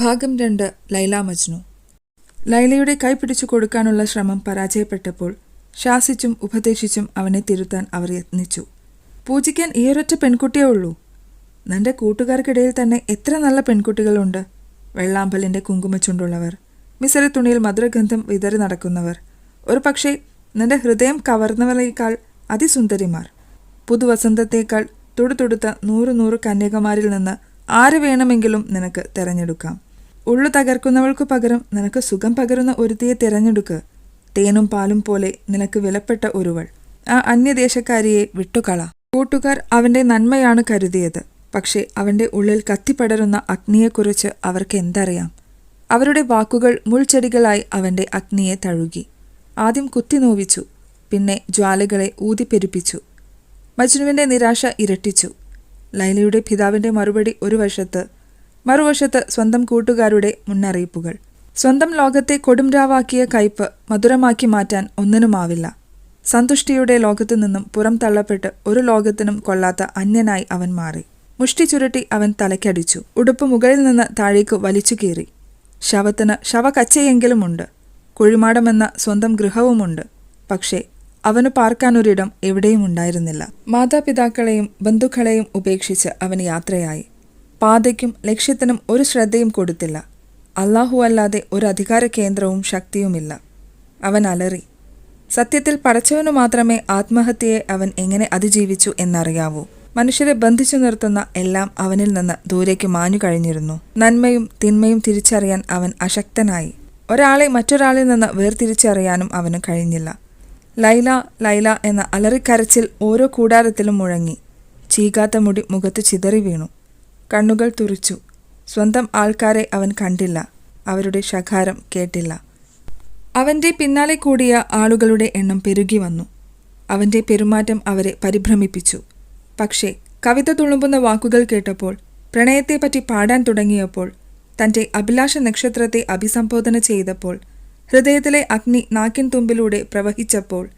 ഭാഗം രണ്ട് ലൈല മജ്നു. ലൈലയുടെ കൈ പിടിച്ചു കൊടുക്കാനുള്ള ശ്രമം പരാജയപ്പെട്ടപ്പോൾ ശാസിച്ചും ഉപദേശിച്ചും അവനെ തിരുത്താൻ അവർ യത്നിച്ചു. പൂജിക്കാൻ ഈയൊരൊറ്റ പെൺകുട്ടിയേ ഉള്ളൂ. നിന്റെ കൂട്ടുകാർക്കിടയിൽ തന്നെ എത്ര നല്ല പെൺകുട്ടികളുണ്ട് വെള്ളാമ്പലിന്റെ കുങ്കുമച്ചുണ്ടുള്ളവർ. മിസറി തുണിയിൽ മധുരഗന്ധം വിതറി നടക്കുന്നവർ. ഒരു പക്ഷേ നിന്റെ ഹൃദയം കവർന്നവരേക്കാൾ അതിസുന്ദരിമാർ. പുതുവസന്തത്തേക്കാൾ തുടുതുടുത്ത നൂറ് നൂറ് കന്യകമാരിൽ നിന്ന് ആര് വേണമെങ്കിലും നിനക്ക് തിരഞ്ഞെടുക്കാം. ഉള്ളു തകർക്കുന്നവൾക്കു പകരം നിനക്ക് സുഖം പകരുന്ന ഒരുത്തിയെ തിരഞ്ഞെടുക്ക്. തേനും പാലും പോലെ നിനക്ക് വിലപ്പെട്ട ഒരുവൾ. ആ അന്യദേശക്കാരിയെ വിട്ടുകള. കൂട്ടുകാർ അവന്റെ നന്മയാണ് കരുതിയത്. പക്ഷേ അവന്റെ ഉള്ളിൽ കത്തിപ്പടരുന്ന അഗ്നിയെക്കുറിച്ച് അവർക്ക് എന്തറിയാം? അവരുടെ വാക്കുകൾ മുൾച്ചെടികളായി അവന്റെ അഗ്നിയെ തഴുകി. ആദ്യം കുത്തിനോവിച്ചു പിന്നെ ജ്വാലകളെ ഊതിപ്പെരുപ്പിച്ചു. മജ്നുവിന്റെ നിരാശ ഇരട്ടിച്ചു. ലൈലയുടെ പിതാവിന്റെ മറുപടി ഒരു വശത്ത് മറുവശത്ത് സ്വന്തം കൂട്ടുകാരുടെ മുന്നറിയിപ്പുകൾ. സ്വന്തം ലോകത്തെ കൊടുംരാവാക്കിയ കയ്പ് മധുരമാക്കി മാറ്റാൻ ഒന്നിനുമാവില്ല. സന്തുഷ്ടിയുടെ ലോകത്തു നിന്നും പുറം തള്ളപ്പെട്ട് ഒരു ലോകത്തിനും കൊള്ളാത്ത അന്യനായി അവൻ മാറി. മുഷ്ടി ചുരുട്ടി അവൻ തലയ്ക്കടിച്ചു. ഉടുപ്പ് മുകളിൽ നിന്ന് താഴേക്ക് വലിച്ചു കീറി. ശവത്തിന് ശവകച്ചയെങ്കിലുമുണ്ട് കുഴിമാടമെന്ന സ്വന്തം ഗൃഹവുമുണ്ട്. പക്ഷേ അവന് പാർക്കാനൊരിടം എവിടെയും ഉണ്ടായിരുന്നില്ല. മാതാപിതാക്കളെയും ബന്ധുക്കളെയും ഉപേക്ഷിച്ച് അവൻ യാത്രയായി. പാതയ്ക്കും ലക്ഷ്യത്തിനും ഒരു ശ്രദ്ധയും കൊടുത്തില്ല. അള്ളാഹു അല്ലാതെ ഒരു അധികാര കേന്ദ്രവും ശക്തിയുമില്ല. അവൻ അലറി സത്യത്തിൽ പടച്ചവനു മാത്രമേ ആത്മഹത്യയെ അവൻ എങ്ങനെ അതിജീവിച്ചു എന്നറിയാവൂ. മനുഷ്യരെ ബന്ധിച്ചു നിർത്തുന്ന എല്ലാം അവനിൽ നിന്ന് ദൂരേക്ക് മാഞ്ഞു കഴിഞ്ഞിരുന്നു. നന്മയും തിന്മയും തിരിച്ചറിയാൻ അവൻ അശക്തനായി. ഒരാളെ മറ്റൊരാളിൽ നിന്ന് വേർതിരിച്ചറിയാനും അവന് കഴിഞ്ഞില്ല. ലൈല ലൈല എന്ന അലറിക്കരച്ചിൽ ഓരോ കൂടാരത്തിലും മുഴങ്ങി. ചീകാത്ത മുടി മുഖത്ത് ചിതറി വീണു. കണ്ണുകൾ തുറിച്ചു. സ്വന്തം ആൾക്കാരെ അവൻ കണ്ടില്ല. അവരുടെ ശകാരം കേട്ടില്ല. അവന്റെ പിന്നാലെ കൂടിയ ആളുകളുടെ എണ്ണം പെരുകി വന്നു. അവന്റെ പെരുമാറ്റം അവരെ പരിഭ്രമിപ്പിച്ചു. പക്ഷേ കവിത തുളുമ്പുന്ന വാക്കുകൾ കേട്ടപ്പോൾ പ്രണയത്തെപ്പറ്റി പാടാൻ തുടങ്ങിയപ്പോൾ തന്റെ അഭിലാഷ നക്ഷത്രത്തെ അഭിസംബോധന ചെയ്തപ്പോൾ ഹൃദയത്തിലെ അഗ്നി നാക്കിൻ തുമ്പിലൂടെ പ്രവഹിച്ചപ്പോൾ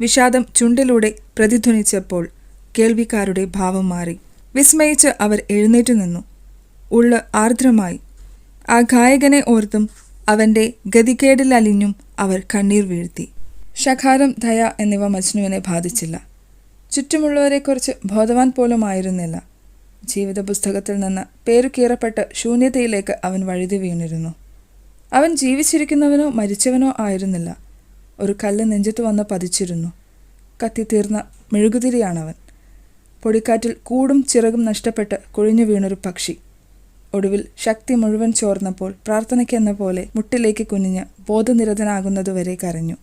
വിഷാദം ചുണ്ടിലൂടെ പ്രതിധ്വനിച്ചപ്പോൾ കേൾവിക്കാരുടെ ഭാവം മാറി. വിസ്മയിച്ച് അവർ എഴുന്നേറ്റു നിന്നു. ഉള്ള് ആർദ്രമായി. ആ ഗായകനെ ഓർത്തും അവന്റെ ഗതികേടിലലിഞ്ഞും അവർ കണ്ണീർ വീഴ്ത്തി. ഷഖാരം ദയ എന്നിവ മജ്നുവിനെ ബാധിച്ചില്ല. ചുറ്റുമുള്ളവരെക്കുറിച്ച് ബോധവാൻ പോലും ആയിരുന്നില്ല ജീവിത പുസ്തകത്തിൽ നിന്ന് പേരു കീറപ്പെട്ട ശൂന്യതയിലേക്ക് അവൻ വഴുതി വീണിരുന്നു. അവൻ ജീവിച്ചിരിക്കുന്നവനോ മരിച്ചവനോ ആയിരുന്നില്ല. ഒരു കല്ല് നെഞ്ചത്ത് വന്ന് പതിച്ചിരുന്നു. കത്തിത്തീർന്ന മെഴുകുതിരിയാണവൻ. പൊടിക്കാറ്റിൽ കൂടും ചിറകും നഷ്ടപ്പെട്ട് കുഴിഞ്ഞു വീണൊരു പക്ഷി. ഒടുവിൽ ശക്തി മുഴുവൻ ചോർന്നപ്പോൾ പ്രാർത്ഥനയ്ക്കെന്ന പോലെ മുട്ടിലേക്ക് കുനിഞ്ഞ് ബോധനിരതനാകുന്നതുവരെ കരഞ്ഞു.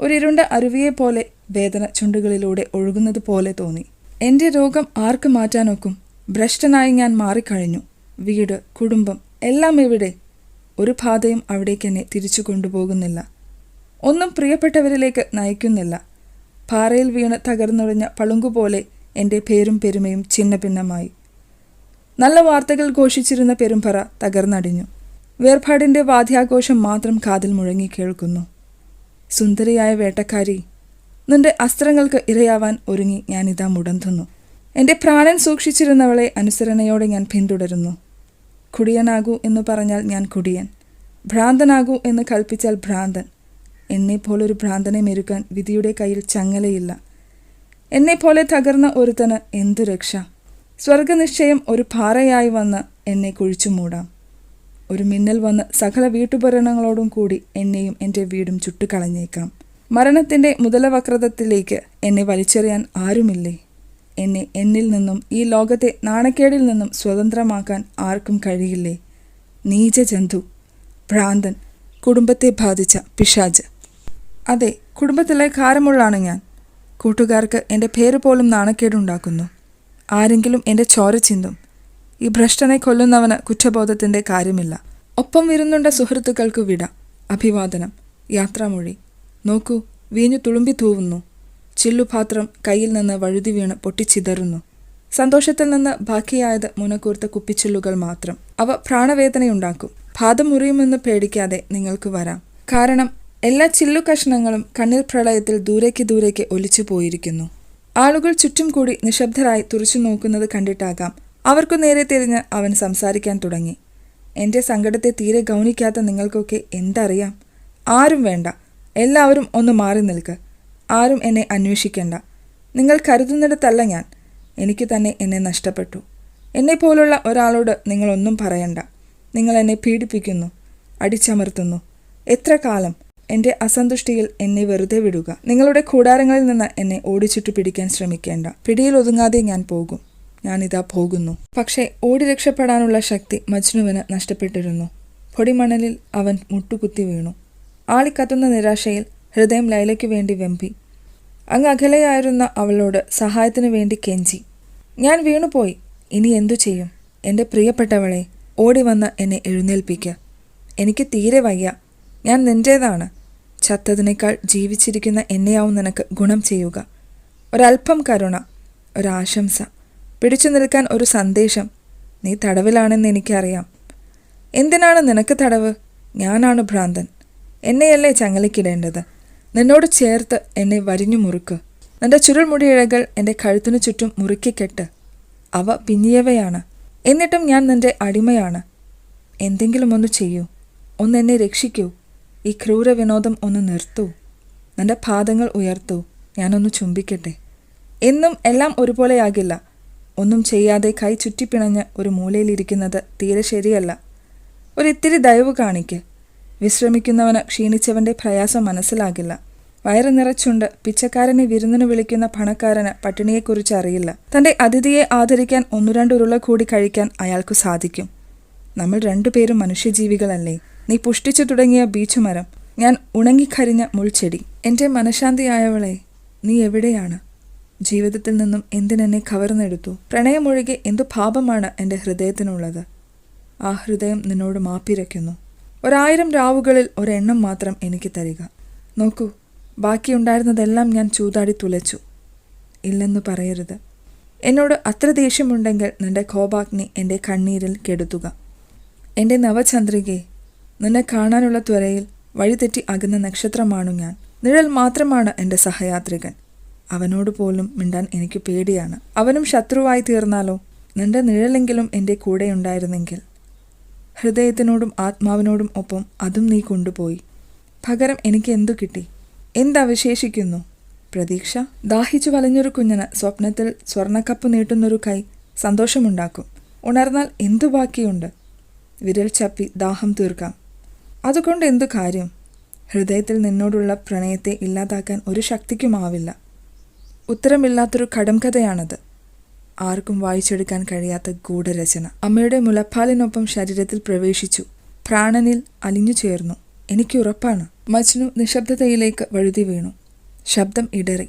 ഒരിരുണ്ട അരുവിയെപ്പോലെ വേദന ചുണ്ടുകളിലൂടെ ഒഴുകുന്നത് പോലെ തോന്നി. എന്റെ രോഗം ആർക്ക് മാറ്റാനൊക്കും? ഭ്രഷ്ടനായി ഞാൻ മാറിക്കഴിഞ്ഞു. വീട് കുടുംബം എല്ലാം എവിടെ? ഒരു പാതയും അവിടേക്ക് എന്നെ തിരിച്ചു കൊണ്ടുപോകുന്നില്ല. ഒന്നും പ്രിയപ്പെട്ടവരിലേക്ക് നയിക്കുന്നില്ല. പാറയിൽ വീണ് തകർന്നൊഴിഞ്ഞ പളുങ്കുപോലെ എന്റെ പേരും പെരുമയും ഛിന്ന ഭിന്നമായി നല്ല വാർത്തകൾ ഘോഷിച്ചിരുന്ന പെരുമ്പറ തകർന്നടിഞ്ഞു. വേർപാടിന്റെ വാദ്യാഘോഷം മാത്രം കാതിൽ മുഴങ്ങി കേൾക്കുന്നു. സുന്ദരിയായ വേട്ടക്കാരി നിന്റെ അസ്ത്രങ്ങൾക്ക് ഇരയാവാൻ ഒരുങ്ങി ഞാനിതാ മുടന്തുന്നു. എന്റെ പ്രാണൻ സൂക്ഷിച്ചിരുന്നവളെ അനുസരണയോടെ ഞാൻ പിന്തുടരുന്നു. കുടിയനാകൂ എന്ന് പറഞ്ഞാൽ ഞാൻ കുടിയൻ. ഭ്രാന്തനാകൂ എന്ന് കൽപ്പിച്ചാൽ ഭ്രാന്തൻ. എന്നെപ്പോലൊരു ഭ്രാന്തനെ മെരുക്കാൻ വിധിയുടെ കയ്യിൽ ചങ്ങലയില്ല. എന്നെപ്പോലെ തകർന്ന ഒരുത്തന് എന്തു രക്ഷ? സ്വർഗനിശ്ചയം ഒരു പാറയായി വന്ന് എന്നെ കുഴിച്ചു മൂടാം. ഒരു മിന്നൽ വന്ന് സകല വീട്ടുപകരണങ്ങളോടും കൂടി എന്നെയും എന്റെ വീടും ചുട്ടുകളഞ്ഞേക്കാം. മരണത്തിന്റെ മുതലവക്രതത്തിലേക്ക് എന്നെ വലിച്ചെറിയാൻ ആരുമില്ലേ? എന്നെ എന്നിൽ നിന്നും ഈ ലോകത്തെ നാണക്കേടിൽ നിന്നും സ്വതന്ത്രമാക്കാൻ ആർക്കും കഴിയില്ലേ? നീച ജന്തു ഭ്രാന്തൻ കുടുംബത്തെ ബാധിച്ച പിശാജ്. അതെ കുടുംബത്തിലെ കാരമുള്ളാണ് ഞാൻ. കൂട്ടുകാർക്ക് എന്റെ പേര് പോലും നാണക്കേടുണ്ടാക്കുന്നു. ആരെങ്കിലും എന്റെ ചോര ചിന്തും ഈ ഭ്രഷ്ടനെ കൊല്ലുന്നവന് കുറ്റബോധത്തിന്റെ കാര്യമില്ല. ഒപ്പം വരുന്നുണ്ട സുഹൃത്തുക്കൾക്ക് വിട അഭിവാദനം യാത്രാമൊഴി. നോക്കൂ വീഞ്ഞു തുളുമ്പി തൂവുന്നു ചില്ലുപാത്രം കയ്യിൽ നിന്ന് വഴുതി വീണ് പൊട്ടിച്ചിതറുന്നു. സന്തോഷത്തിൽ നിന്ന് ബാക്കിയായത് മുനക്കൂർത്ത കുപ്പിച്ചില്ലുകൾ മാത്രം. അവ പ്രാണവേദനയുണ്ടാക്കും. ഭാതം മുറിയുമെന്ന് പേടിക്കാതെ നിങ്ങൾക്ക് വരാം. കാരണം എല്ലാ ചില്ലു കഷ്ണങ്ങളും കണ്ണീർ പ്രളയത്തിൽ ദൂരേക്ക് ദൂരേക്ക് ഒലിച്ചു പോയിരിക്കുന്നു. ആളുകൾ ചുറ്റും കൂടി നിശബ്ദരായി തുറച്ചു നോക്കുന്നത് കണ്ടിട്ടാകാം അവർക്കു നേരെ തിരിഞ്ഞ് അവൻ സംസാരിക്കാൻ തുടങ്ങി. എന്റെ സങ്കടത്തെ തീരെ ഗൗനിക്കാത്ത നിങ്ങൾക്കൊക്കെ എന്തറിയാം? ആരും വേണ്ട. എല്ലാവരും ഒന്ന് മാറി നിൽക്ക്. ആരും എന്നെ അന്വേഷിക്കേണ്ട. നിങ്ങൾ കരുതുന്നിടത്തല്ല ഞാൻ. എനിക്ക് തന്നെ എന്നെ നഷ്ടപ്പെട്ടു. എന്നെപ്പോലുള്ള ഒരാളോട് നിങ്ങളൊന്നും പറയണ്ട. നിങ്ങൾ എന്നെ പീഡിപ്പിക്കുന്നു അടിച്ചമർത്തുന്നു. എത്ര കാലം എന്റെ അസന്തുഷ്ടിയിൽ എന്നെ വെറുതെ വിടുക. നിങ്ങളുടെ കൂടാരങ്ങളിൽ നിന്ന് എന്നെ ഓടിച്ചിട്ടു പിടിക്കാൻ ശ്രമിക്കേണ്ട. പിടിയിൽ ഒതുങ്ങാതെ ഞാൻ പോകും. ഞാനിതാ പോകുന്നു. പക്ഷേ ഓടി രക്ഷപ്പെടാനുള്ള ശക്തി മജ്നുവിന് നഷ്ടപ്പെട്ടിരുന്നു. പൊടിമണലിൽ അവൻ മുട്ടുകുത്തി വീണു. ആളിക്കത്തുന്ന നിരാശയിൽ ഹൃദയം ലൈലയ്ക്ക് വേണ്ടി വെമ്പി. അങ്ങ് അകലെയായിരുന്ന അവളോട് സഹായത്തിനു വേണ്ടി കെഞ്ചി. ഞാൻ വീണുപോയി. ഇനി എന്തു ചെയ്യും? എന്റെ പ്രിയപ്പെട്ടവളെ ഓടി വന്ന് എന്നെ എഴുന്നേൽപ്പിക്കുക എനിക്ക് തീരെ വയ്യ. ഞാൻ നിന്റേതാണ് ചത്തതിനേക്കാൾ ജീവിച്ചിരിക്കുന്ന എന്നെയാവും നിനക്ക് ഗുണം ചെയ്യുക. ഒരല്പം കരുണ ഒരാശംസ പിടിച്ചു നിൽക്കാൻ ഒരു സന്ദേശം. നീ തടവിലാണെന്ന് എനിക്കറിയാം. എന്തിനാണ് നിനക്ക് തടവ്? ഞാനാണ് ഭ്രാന്തൻ. എന്നെയല്ലേ ചങ്ങലക്കിടേണ്ടത് നിന്നോട് ചേർത്ത് എന്നെ വരിഞ്ഞു മുറുക്ക്. നിന്റെ ചുരുൾമുടിയിഴകൾ എന്റെ കഴുത്തിനു ചുറ്റും മുറുക്കിക്കെട്ട് അവ പിന്നിയവയാണ്. എന്നിട്ടും ഞാൻ നിന്റെ അടിമയാണ്. എന്തെങ്കിലും ഒന്ന് ചെയ്യൂ. ഒന്ന് എന്നെ രക്ഷിക്കൂ. ഈ ക്രൂര വിനോദം ഒന്ന് നിർത്തൂ. നിന്റെ പാദങ്ങൾ ഉയർത്തൂ. ഞാനൊന്ന് ചുംബിക്കട്ടെ. എന്നും എല്ലാം ഒരുപോലെയാകില്ല. ഒന്നും ചെയ്യാതെ കൈ ചുറ്റിപ്പിണഞ്ഞ് ഒരു മൂലയിലിരിക്കുന്നത് തീരെ ശരിയല്ല. ഒരിത്തിരി ദയവ് കാണിക്ക്. വിശ്രമിക്കുന്നവന് ക്ഷീണിച്ചവന്റെ പ്രയാസം മനസ്സിലാകില്ല. വയറ് നിറച്ചുണ്ട്. പിച്ചക്കാരനെ വിരുന്നിന് വിളിക്കുന്ന പണക്കാരന് പട്ടിണിയെക്കുറിച്ച് അറിയില്ല. തന്റെ അതിഥിയെ ആദരിക്കാൻ ഒന്നു രണ്ട് ഉരുള കൂടി കഴിക്കാൻ അയാൾക്ക് സാധിക്കും. നമ്മൾ രണ്ടുപേരും മനുഷ്യജീവികളല്ലേ? നീ പുഷ്ടിച്ചു തുടങ്ങിയ ബീച്ചുമരം. ഞാൻ ഉണങ്ങിക്കരിഞ്ഞ മുൾച്ചെടി. എന്റെ മനഃശാന്തിയായവളെ നീ എവിടെയാണ്? ജീവിതത്തിൽ നിന്നും എന്തിനെന്നെ കവർന്നെടുത്തു? പ്രണയമൊഴികെ എന്തു പാപമാണ് എന്റെ ഹൃദയത്തിനുള്ളത്? ആ ഹൃദയം നിന്നോട് മാപ്പിരയ്ക്കുന്നു. ഒരായിരം രാവുകളിൽ ഒരെണ്ണം മാത്രം എനിക്ക് തരിക. നോക്കൂ ബാക്കിയുണ്ടായിരുന്നതെല്ലാം ഞാൻ ചൂതാടി തുലച്ചു. ഇല്ലെന്ന് പറയരുത്. എന്നോട് അത്ര ദേഷ്യമുണ്ടെങ്കിൽ നിന്റെ കോപാഗ്നി എന്റെ കണ്ണീരിൽ കെടുത്തുക. എന്റെ നവചന്ദ്രികയെ നിന്നെ കാണാനുള്ള ത്വരയിൽ വഴിതെറ്റി അകുന്ന നക്ഷത്രമാണു ഞാൻ. നിഴൽ മാത്രമാണ് എന്റെ സഹയാത്രികൻ. അവനോട് പോലും മിണ്ടാൻ എനിക്ക് പേടിയാണ്. അവനും ശത്രുവായി തീർന്നാലോ? നിന്റെ നിഴലെങ്കിലും എന്റെ കൂടെ ഉണ്ടായിരുന്നെങ്കിൽ ഹൃദയത്തിനോടും ആത്മാവിനോടും ഒപ്പം അതും നീ കൊണ്ടുപോയി. പകരം എനിക്ക് എന്തു കിട്ടി? എന്തവശേഷിക്കുന്നു? പ്രതീക്ഷ. ദാഹിച്ചു വലഞ്ഞൊരു കുഞ്ഞിന് സ്വപ്നത്തിൽ സ്വർണക്കപ്പ് നീട്ടുന്നൊരു കൈ സന്തോഷമുണ്ടാക്കും. ഉണർന്നാൽ എന്തു ബാക്കിയുണ്ട്? വിരൽ ചപ്പി ദാഹം തീർക്കാം. അതുകൊണ്ട് എന്തു കാര്യം? ഹൃദയത്തിൽ നിന്നോടുള്ള പ്രണയത്തെ ഇല്ലാതാക്കാൻ ഒരു ശക്തിക്കുമാവില്ല. ഉത്തരമില്ലാത്തൊരു കടംകഥയാണത് ആർക്കും വായിച്ചെടുക്കാൻ കഴിയാത്ത ഗൂഢരചന. അമ്മയുടെ മുലപ്പാലിനൊപ്പം ശരീരത്തിൽ പ്രവേശിച്ചു. പ്രാണനിൽ അലിഞ്ഞു ചേർന്നു. എനിക്ക് ഉറപ്പാണ്. മജ്നു നിശബ്ദതയിലേക്ക് വഴുതി വീണു. ശബ്ദം ഇടറി.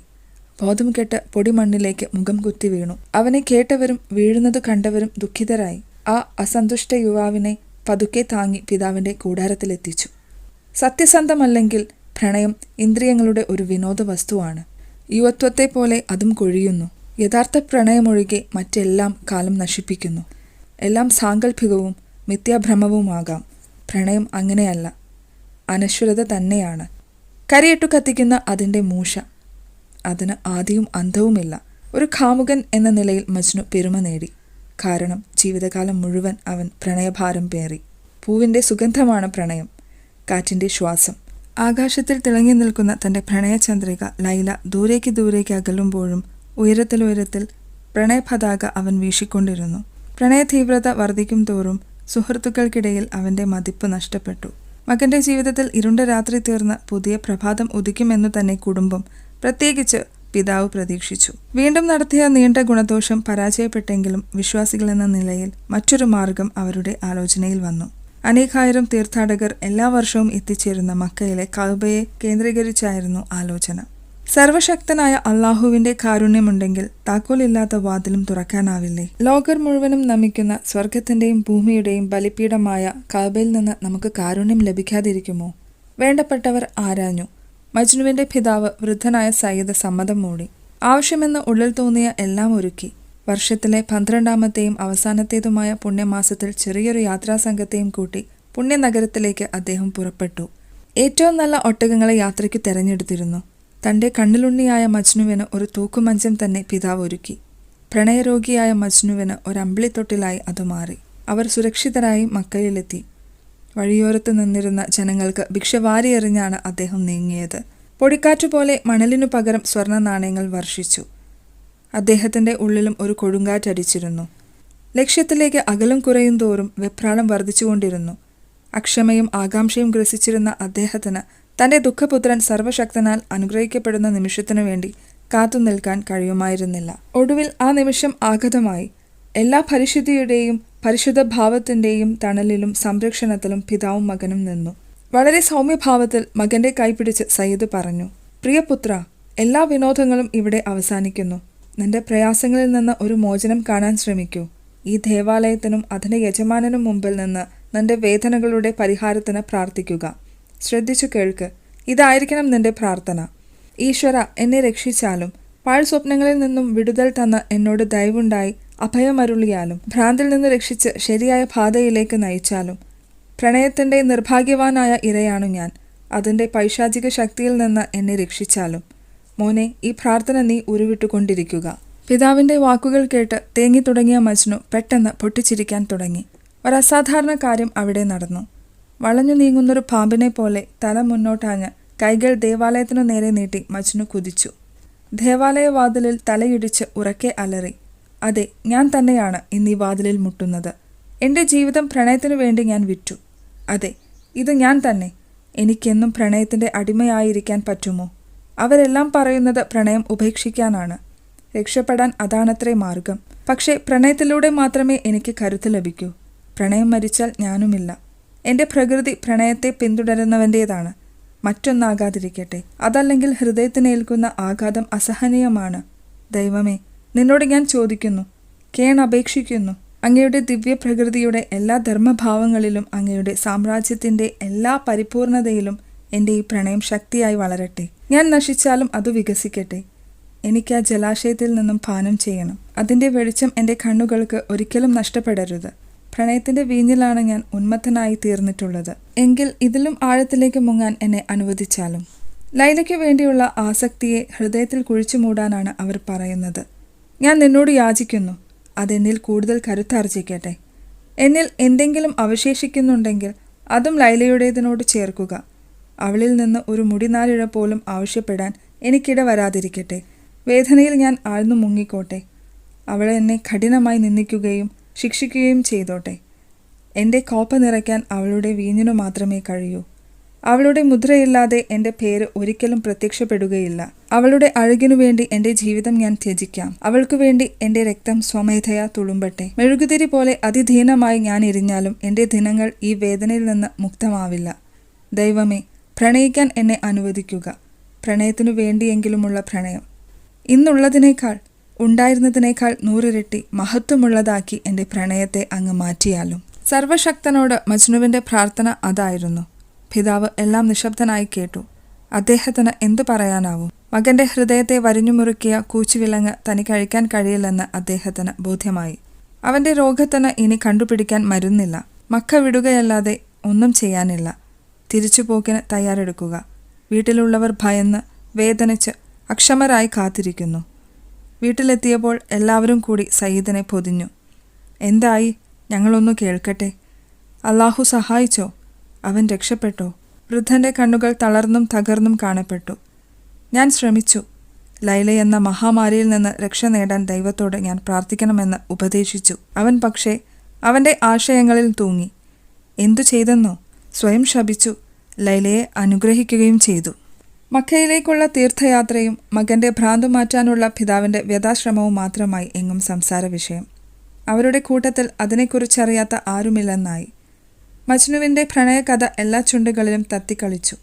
ബോധം കെട്ട് പൊടിമണ്ണിലേക്ക് മുഖം കുത്തി വീണു. അവനെ കേട്ടവരും വീഴുന്നത് കണ്ടവരും ദുഃഖിതരായി. ആ അസന്തുഷ്ട യുവാവിനെ പതുക്കെ താങ്ങി പിതാവിന്റെ കൂടാരത്തിലെത്തിച്ചു. സത്യസന്ധമല്ലെങ്കിൽ പ്രണയം ഇന്ദ്രിയങ്ങളുടെ ഒരു വിനോദ വസ്തുവാണ് യുവത്വത്തെ പോലെ അതും കൊഴിയുന്നു. യഥാർത്ഥ പ്രണയമൊഴികെ മറ്റെല്ലാം കാലം നശിപ്പിക്കുന്നു. എല്ലാം സാങ്കല്പികവും മിഥ്യാഭ്രമവുമാകാം. പ്രണയം അങ്ങനെയല്ല. അനശ്വരത തന്നെയാണ്. കരിയിട്ടു കത്തിക്കുന്ന അതിന്റെ മൂഷ അതിന് ആദിയും അന്ധവുമില്ല. ഒരു കാമുകൻ എന്ന നിലയിൽ മജ്നു പെരുമ നേടി. കാരണം ജീവിതകാലം മുഴുവൻ അവൻ പ്രണയഭാരം പേറി. പൂവിന്റെ സുഗന്ധമാണ് പ്രണയം. കാറ്റിന്റെ ശ്വാസം. ആകാശത്തിൽ തിളങ്ങി നിൽക്കുന്ന തന്റെ പ്രണയചന്ദ്രിക ലൈല ദൂരേക്ക് ദൂരേക്ക് അകലുമ്പോഴും ഉയരത്തിലുയരത്തിൽ പ്രണയപതാക അവൻ വീശിക്കൊണ്ടിരുന്നു. പ്രണയ തീവ്രത വർദ്ധിക്കും തോറും സുഹൃത്തുക്കൾക്കിടയിൽ അവന്റെ മതിപ്പ് നഷ്ടപ്പെട്ടു. മകന്റെ ജീവിതത്തിൽ ഇരുണ്ട രാത്രി തീർന്ന് പുതിയ പ്രഭാതം ഉദിക്കുമെന്നു തന്നെ കുടുംബം പ്രത്യേകിച്ച് പിതാവ് പ്രതീക്ഷിച്ചു. വീണ്ടും നടത്തിയ നീണ്ട ഗുണദോഷം പരാജയപ്പെട്ടെങ്കിലും വിശ്വാസികളെന്ന നിലയിൽ മറ്റൊരു മാർഗം അവരുടെ ആലോചനയിൽ വന്നു. അനേകായിരം തീർത്ഥാടകർ എല്ലാ വർഷവും എത്തിച്ചേരുന്ന മക്കയിലെ കൗബയെ കേന്ദ്രീകരിച്ചായിരുന്നു ആലോചന. സർവശക്തനായ അള്ളാഹുവിന്റെ കാരുണ്യമുണ്ടെങ്കിൽ താക്കോലില്ലാത്ത വാതിലും തുറക്കാനാവില്ലേ? ലോകർ മുഴുവനും നമിക്കുന്ന സ്വർഗത്തിന്റെയും ഭൂമിയുടെയും ബലിപീഠമായ കാബയിൽ നിന്ന് നമുക്ക് കാരുണ്യം ലഭിക്കാതിരിക്കുമോ? വേണ്ടപ്പെട്ടവർ ആരാഞ്ഞു? മജ്നുവിന്റെ പിതാവ് വൃദ്ധനായ സയ്യിദ് സമ്മതം മൂടി. ആവശ്യമെന്ന് ഉള്ളിൽ തോന്നിയ എല്ലാം ഒരുക്കി. വർഷത്തിലെ പന്ത്രണ്ടാമത്തെയും അവസാനത്തേതുമായ പുണ്യമാസത്തിൽ ചെറിയൊരു യാത്രാസംഘത്തെയും കൂട്ടി പുണ്യനഗരത്തിലേക്ക് അദ്ദേഹം പുറപ്പെട്ടു. ഏറ്റവും നല്ല ഒട്ടകങ്ങളെ യാത്രയ്ക്ക് തെരഞ്ഞെടുത്തിരുന്നു. തന്റെ കണ്ണിലുണ്ണിയായ മജ്നുവിന് ഒരു തൂക്കുമഞ്ചം തന്നെ പിതാവ് ഒരുക്കി. പ്രണയരോഗിയായ മജ്നുവിന് ഒരമ്പിളിത്തൊട്ടിലായി അത് മാറി. അവർ സുരക്ഷിതരായി മക്കയിലെത്തി. വഴിയോരത്ത് നിന്നിരുന്ന ജനങ്ങൾക്ക് ഭിക്ഷ വാരിയെറിഞ്ഞാണ് അദ്ദേഹം നീങ്ങിയത്. പൊടിക്കാറ്റുപോലെ മണലിനു പകരം സ്വർണ നാണയങ്ങൾ വർഷിച്ചു. അദ്ദേഹത്തിന്റെ ഉള്ളിലും ഒരു കൊടുങ്കാറ്റടിച്ചിരുന്നു. ലക്ഷ്യത്തിലേക്ക് അകലം കുറയും തോറും വെപ്രാളം വർദ്ധിച്ചുകൊണ്ടിരുന്നു. അക്ഷമയും ആകാംക്ഷയും ഗ്രസിച്ചിരുന്ന അദ്ദേഹത്തിന് തന്റെ ദുഃഖപുത്രൻ സർവശക്തനാൽ അനുഗ്രഹിക്കപ്പെടുന്ന നിമിഷത്തിനു വേണ്ടി കാത്തു നിൽക്കാൻ കഴിയുമായിരുന്നില്ല. ഒടുവിൽ ആ നിമിഷം ആഗതമായി എല്ലാ പരിശുദ്ധിയുടെയും പരിശുദ്ധ ഭാവത്തിന്റെയും തണലിലും സംരക്ഷണത്തിലും പിതാവും മകനും നിന്നു. വളരെ സൗമ്യഭാവത്തിൽ മകന്റെ കൈപിടിച്ച് സയ്യിദ് പറഞ്ഞു പ്രിയപുത്ര എല്ലാ വിനോദങ്ങളും ഇവിടെ അവസാനിക്കുന്നു. നിന്റെ പ്രയാസങ്ങളിൽ നിന്ന് ഒരു മോചനം കാണാൻ ശ്രമിക്കൂ. ഈ ദേവാലയത്തിനും അതിന്റെ യജമാനനും മുമ്പിൽ നിന്ന് നിന്റെ വേദനകളുടെ പരിഹാരത്തിന് പ്രാർത്ഥിക്കുക. ശ്രദ്ധിച്ചു കേൾക്ക്. ഇതായിരിക്കണം നിന്റെ പ്രാർത്ഥന. ഈശ്വര എന്നെ രക്ഷിച്ചാലും. പാഴ് സ്വപ്നങ്ങളിൽ നിന്നും വിടുതൽ തന്ന എന്നോട് ദയവുണ്ടായി അഭയമരുളിയാലും. ഭ്രാന്തിൽ നിന്ന് രക്ഷിച്ച് ശരിയായ പാതയിലേക്ക് നയിച്ചാലും. പ്രണയത്തിന്റെ നിർഭാഗ്യവാനായ ഇരയാണു ഞാൻ. അതിന്റെ പൈശാചിക ശക്തിയിൽ നിന്ന് എന്നെ രക്ഷിച്ചാലും. മോനെ ഈ പ്രാർത്ഥന നീ ഉരുവിട്ടുകൊണ്ടിരിക്കുക. പിതാവിന്റെ വാക്കുകൾ കേട്ട് തേങ്ങി തുടങ്ങിയ മജ്നു പെട്ടെന്ന് പൊട്ടിച്ചിരിക്കാൻ തുടങ്ങി. ഒരസാധാരണ കാര്യം അവിടെ നടന്നു. വളഞ്ഞു നീങ്ങുന്നൊരു പാമ്പിനെ പോലെ തല മുന്നോട്ടാഞ്ഞ് കൈകൾ ദേവാലയത്തിനു നേരെ നീട്ടി മജ്നു കുതിച്ചു. ദേവാലയ വാതിലിൽ തലയിടിച്ച് ഉറക്കെ അലറി. അതെ ഞാൻ തന്നെയാണ് ഈ വാതിലിൽ മുട്ടുന്നത്. എന്റെ ജീവിതം പ്രണയത്തിനു വേണ്ടി ഞാൻ വിറ്റു. അതെ ഇത് ഞാൻ തന്നെ. എനിക്കെന്നും പ്രണയത്തിന്റെ അടിമയായിരിക്കാൻ പറ്റുമോ? അവരെല്ലാം പറയുന്നത് പ്രണയം ഉപേക്ഷിക്കാനാണ്. രക്ഷപ്പെടാൻ അതാണത്രേ മാർഗം. പക്ഷേ പ്രണയത്തിലൂടെ മാത്രമേ എനിക്ക് കരുത്ത് ലഭിക്കൂ. പ്രണയം മരിച്ചാൽ ഞാനുമില്ല. എന്റെ പ്രകൃതി പ്രണയത്തെ പിന്തുടരുന്നവന്റേതാണ് മറ്റൊന്നാകാതിരിക്കട്ടെ. അതല്ലെങ്കിൽ ഹൃദയത്തിനേൽക്കുന്ന ആഘാതം അസഹനീയമാണ്. ദൈവമേ നിന്നോട് ഞാൻ ചോദിക്കുന്നു. കേണപേക്ഷിക്കുന്നു. അങ്ങയുടെ ദിവ്യപ്രകൃതിയുടെ എല്ലാ ധർമ്മഭാവങ്ങളിലും അങ്ങയുടെ സാമ്രാജ്യത്തിന്റെ എല്ലാ പരിപൂർണതയിലും എന്റെ ഈ പ്രണയം ശക്തിയായി വളരട്ടെ. ഞാൻ നശിച്ചാലും അത് വികസിക്കട്ടെ. എനിക്ക് ആ ജലാശയത്തിൽ നിന്നും പാനം ചെയ്യണം. അതിന്റെ വെളിച്ചം എന്റെ കണ്ണുകൾക്ക് ഒരിക്കലും നഷ്ടപ്പെടരുത്. പ്രണയത്തിന്റെ വീഞ്ഞിലാണ് ഞാൻ ഉന്മത്തനായി തീർന്നിട്ടുള്ളത്. എങ്കിൽ ഇതിലും ആഴത്തിലേക്ക് മുങ്ങാൻ എന്നെ അനുവദിച്ചാലും. ലൈലയ്ക്ക് വേണ്ടിയുള്ള ആസക്തിയെ ഹൃദയത്തിൽ കുഴിച്ചു മൂടാനാണ് അവർ പറയുന്നത്. ഞാൻ നിന്നോട് യാചിക്കുന്നു. അതെന്നിൽ കൂടുതൽ കരുത്താർജിക്കട്ടെ. എന്നിൽ എന്തെങ്കിലും അവശേഷിക്കുന്നുണ്ടെങ്കിൽ അതും ലൈലയുടേതിനോട് ചേർക്കുക. അവളിൽ നിന്ന് ഒരു മുടിനാലിഴ പോലും ആവശ്യപ്പെടാൻ എനിക്കിട വരാതിരിക്കട്ടെ. വേദനയിൽ ഞാൻ ആഴ്ന്നു മുങ്ങിക്കോട്ടെ. അവളെന്നെ എന്നെ കഠിനമായി നിന്ദിക്കുകയും ശിക്ഷിക്കുകയും ചെയ്തോട്ടെ. എന്റെ കോപ്പ നിറയ്ക്കാൻ അവളുടെ വീഞ്ഞിനു മാത്രമേ കഴിയൂ. അവളുടെ മുദ്രയില്ലാതെ എന്റെ പേര് ഒരിക്കലും പ്രത്യക്ഷപ്പെടുകയില്ല. അവളുടെ അഴകിനു വേണ്ടി എന്റെ ജീവിതം ഞാൻ ത്യജിക്കാം. അവൾക്കു വേണ്ടി എന്റെ രക്തം സ്വമേധയാ തുളുമ്പട്ടെ. മെഴുകുതിരി പോലെ അതിധീനമായി ഞാൻ ഇരിഞ്ഞാലും എന്റെ ദിനങ്ങൾ ഈ വേദനയിൽ നിന്ന് മുക്തമാവില്ല. ദൈവമേ പ്രണയിക്കാൻ എന്നെ അനുവദിക്കുക. പ്രണയത്തിനു വേണ്ടിയെങ്കിലുമുള്ള പ്രണയം. ഇന്നുള്ളതിനേക്കാൾ ഉണ്ടായിരുന്നതിനേക്കാൾ നൂറിരട്ടി മഹത്വമുള്ളതാക്കി എന്റെ പ്രണയത്തെ അങ്ങ് മാറ്റിയാലും. സർവശക്തനോട് മജ്നുവിന്റെ പ്രാർത്ഥന അതായിരുന്നു. പിതാവ് എല്ലാം നിശബ്ദനായി കേട്ടു. അദ്ദേഹത്തിന് എന്തു പറയാനാവും? മകന്റെ ഹൃദയത്തെ വരിഞ്ഞുമുറുക്കിയ കൂച്ചുവിലങ്ങ് തനിക്ക് കഴിക്കാൻ കഴിയില്ലെന്ന് അദ്ദേഹത്തിന് ബോധ്യമായി. അവന്റെ രോഗത്തിന് ഇനി കണ്ടുപിടിക്കാൻ മരുന്നില്ല. മക്ക വിടുകയല്ലാതെ ഒന്നും ചെയ്യാനില്ല. തിരിച്ചുപോക്കിന് തയ്യാറെടുക്കുക. വീട്ടിലുള്ളവർ ഭയന്ന് വേദനിച്ച് അക്ഷമരായി കാത്തിരിക്കുന്നു. വീട്ടിലെത്തിയപ്പോൾ എല്ലാവരും കൂടി സയ്യിദിനെ പൊതിഞ്ഞു. എന്തായി? ഞങ്ങളൊന്നു കേൾക്കട്ടെ. അള്ളാഹു സഹായിച്ചോ? അവൻ രക്ഷപ്പെട്ടോ. വൃദ്ധന്റെ കണ്ണുകൾ തളർന്നും തകർന്നും കാണപ്പെട്ടു. ഞാൻ ശ്രമിച്ചു. ലൈല എന്ന മഹാമാരിയിൽ നിന്ന് രക്ഷ നേടാൻ ദൈവത്തോട് ഞാൻ പ്രാർത്ഥിക്കണമെന്ന് ഉപദേശിച്ചു. അവൻ പക്ഷേ അവന്റെ ആശയങ്ങളിൽ തൂങ്ങി. എന്തു ചെയ്തെന്നോ? സ്വയം ശപിച്ചു. ലൈലയെ അനുഗ്രഹിക്കുകയും ചെയ്തു. മക്കയിലേക്കുള്ള തീർത്ഥയാത്രയും മകന്റെ ഭ്രാന്തു മാറ്റാനുള്ള പിതാവിന്റെ വ്യഥാശ്രമവും മാത്രമായി എങ്ങും സംസാര വിഷയം. അവരുടെ കൂട്ടത്തിൽ അതിനെക്കുറിച്ചറിയാത്ത ആരുമില്ലെന്നായി. മജ്നുവിന്റെ പ്രണയകഥ എല്ലാ ചുണ്ടുകളിലും തത്തിക്കളിച്ചു.